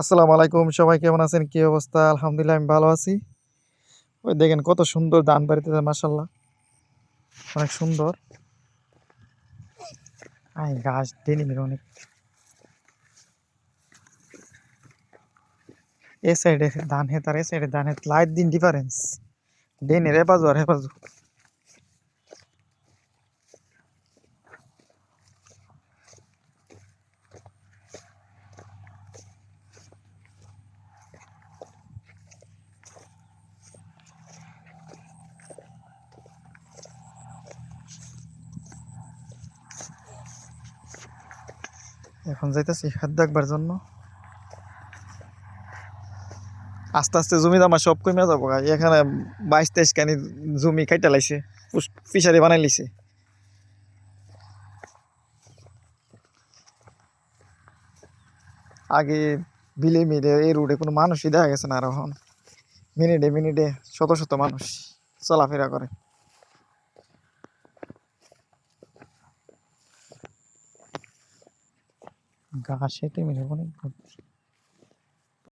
আসসালামু আলাইকুম, সবাই কেমন আছেন? কি অবস্থা? আলহামদুলিল্লাহ, আমি ভালো আছি। ওই দেখেন কত সুন্দর ধান বাড়িতে মাসাল্লাহ অনেক সুন্দর। গাছ ডেনিমের অনেক। এ সাইডে ধান হেত আর এ সাইডে ধান হেত, লাইট দিন ডিফারেন্স ডেনের হেপাজু আর হেপাজু এখন যাইতেছি হাত দেখবার জন্য। আস্তে আস্তে জমি জামা সব কমে যাব। এখানে বাইশ তেইশ কানি জমি কাইটা লাইছে ফিশারি বানাই লিছে আগে বিলে মিলে এই রোডে কোনো মানুষই দেখা গেছে না আর এখন। মিনিটে মিনিটে শত শত মানুষ চলাফেরা করে। ঘাসে মিলে অনেক।